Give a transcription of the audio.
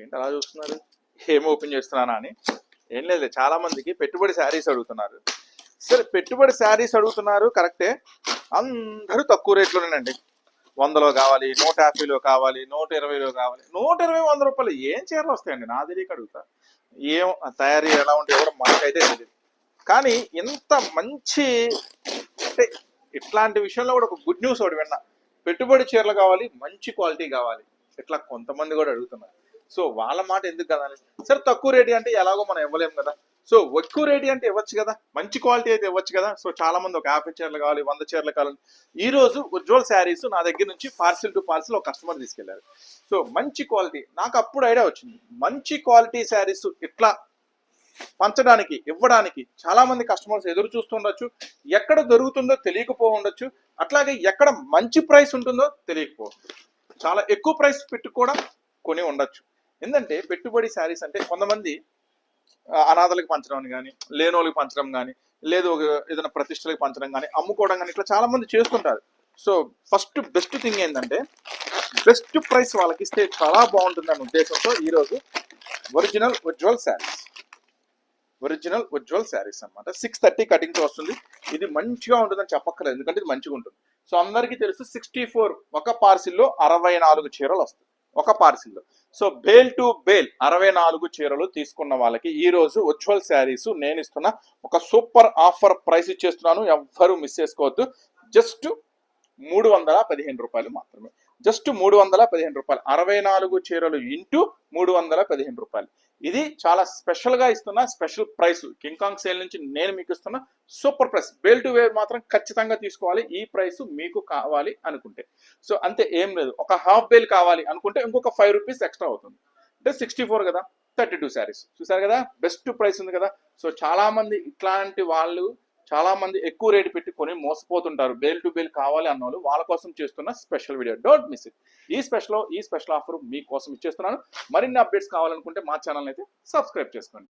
ఏంటి అలా చూస్తున్నారు? ఏం ఓపెన్ చేస్తున్నానా అని. ఏం లేదు చాలా మందికి పెట్టుబడి శారీస్ అడుగుతున్నారు. సరే పెట్టుబడి శారీస్ అడుగుతున్నారు కరెక్టే అందరూ తక్కువ రేట్లోనేనండి. వందలో కావాలి నూట యాభైలో కావాలి నూట ఇరవైలో కావాలి నూట ఇరవై వంద రూపాయలు ఏం చీరలు వస్తాయండి? నా తెలియక అడుగుతా. ఏం ఆ తయారీ ఎలా ఉంటే కూడా మనకైతే తెలియదు. కానీ ఇంత మంచి అంటే ఇట్లాంటి విషయంలో కూడా ఒక గుడ్ న్యూస్ ఒకటి విన్నా. పెట్టుబడి చీరలు కావాలి మంచి క్వాలిటీ కావాలి. ఇట్లా కొంతమంది కూడా అడుగుతున్నారు. సో వాళ్ళ మాట ఎందుకు కదా సరే తక్కువ రేటు అంటే ఎలాగో మనం ఇవ్వలేము కదా. సో ఎక్కువ రేటు అంటే ఇవ్వచ్చు కదా. మంచి క్వాలిటీ అయితే ఇవ్వచ్చు కదా. సో చాలా మంది ఒక యాభై చీరలు కావాలి వంద చీరలు కావాలి ఈ రోజు ఉజ్వల్ శారీస్ నా దగ్గర నుంచి పార్సిల్ టు పార్సిల్ ఒక కస్టమర్ తీసుకెళ్ళారు. సో మంచి క్వాలిటీ. నాకు అప్పుడు ఐడియా వచ్చింది. మంచి క్వాలిటీ శారీస్ ఇట్లా పంచడానికి ఇవ్వడానికి చాలా మంది కస్టమర్స్ ఎదురు చూస్తుండొచ్చు ఎక్కడ దొరుకుతుందో తెలియకపో ఉండొచ్చు. అట్లాగే ఎక్కడ మంచి ప్రైస్ ఉంటుందో తెలియకపో. చాలా ఎక్కువ ప్రైస్ పెట్టి కూడా కొని ఉండొచ్చు. ఎందుకంటే పెట్టుబడి శారీస్ అంటే కొంతమంది అనాథలకు పంచడం కానీ లేనోళ్ళకి పంచడం కానీ లేదు ఒక ఏదైనా ప్రతిష్టలకు పంచడం కానీ అమ్ముకోవడం కానీ ఇట్లా చాలా మంది చేస్తుంటారు. సో ఫస్ట్ బెస్ట్ థింగ్ ఏంటంటే బెస్ట్ ప్రైస్ వాళ్ళకి ఇస్తే చాలా బాగుంటుంది అనే ఉద్దేశంతో ఈరోజు ఒరిజినల్ ఉజ్వల్ శారీస్. ఒరిజినల్ ఉజ్వల్ శారీస్ అన్నమాట. సిక్స్ థర్టీ కటింగ్తో వస్తుంది. ఇది మంచిగా ఉంటుందని చెప్పక్కర్లేదు. ఎందుకంటే ఇది మంచిగా ఉంటుంది సో అందరికీ తెలుసు సిక్స్టీ ఫోర్ ఒక పార్సిల్లో అరవై నాలుగు చీరలు వస్తాయి. ఒక పార్సిల్లో సో బేల్ టు బేల్ అరవై నాలుగు చీరలు తీసుకున్న వాళ్ళకి ఈ రోజు ఉజ్వల్ శారీస్ నేను ఇస్తున్న ఒక సూపర్ ఆఫర్ ప్రైస్ ఇచ్చేస్తున్నాను. ఎవ్వరూ మిస్ చేసుకోవద్దు. జస్ట్ మూడు వందల పదిహేను రూపాయలు మాత్రమే. జస్ట్ మూడు వందల పదిహేను రూపాయలు. అరవై నాలుగు చీరలు ఇంటూ మూడు వందల పదిహేను రూపాయలు. ఇది చాలా స్పెషల్గా ఇస్తున్న special price. King Kong sale నుంచి నేను మీకు ఇస్తున్న super price. Bale to wear మాత్రం ఖచ్చితంగా తీసుకోవాలి. ఈ ప్రైస్ మీకు కావాలి అనుకుంటే. సో అంతే ఏం లేదు. ఒక హాఫ్ బేల్ కావాలి అనుకుంటే ఇంకొక ఫైవ్ రూపీస్ ఎక్స్ట్రా అవుతుంది. అంటే సిక్స్టీ ఫోర్ కదా థర్టీ టూ శారీస్. చూసారు కదా బెస్ట్ ప్రైస్ ఉంది కదా. సో చాలామంది ఇట్లాంటి వాళ్ళు చాలా మంది ఎక్కువ రేటు పెట్టి కొని మోసపోతుంటారు. బేల్ టు బేల్ కావాలి అన్న వాళ్ళు వాళ్ళ కోసం చేస్తున్న special video don't miss it ఈ స్పెషల్ ఈ స్పెషల్ ఆఫర్ మీకోసం ఇచ్చేస్తున్నాను. మరిన్ని అప్డేట్స్ కావాలనుకుంటే మా ఛానల్ అయితే సబ్స్క్రైబ్ చేసుకోండి.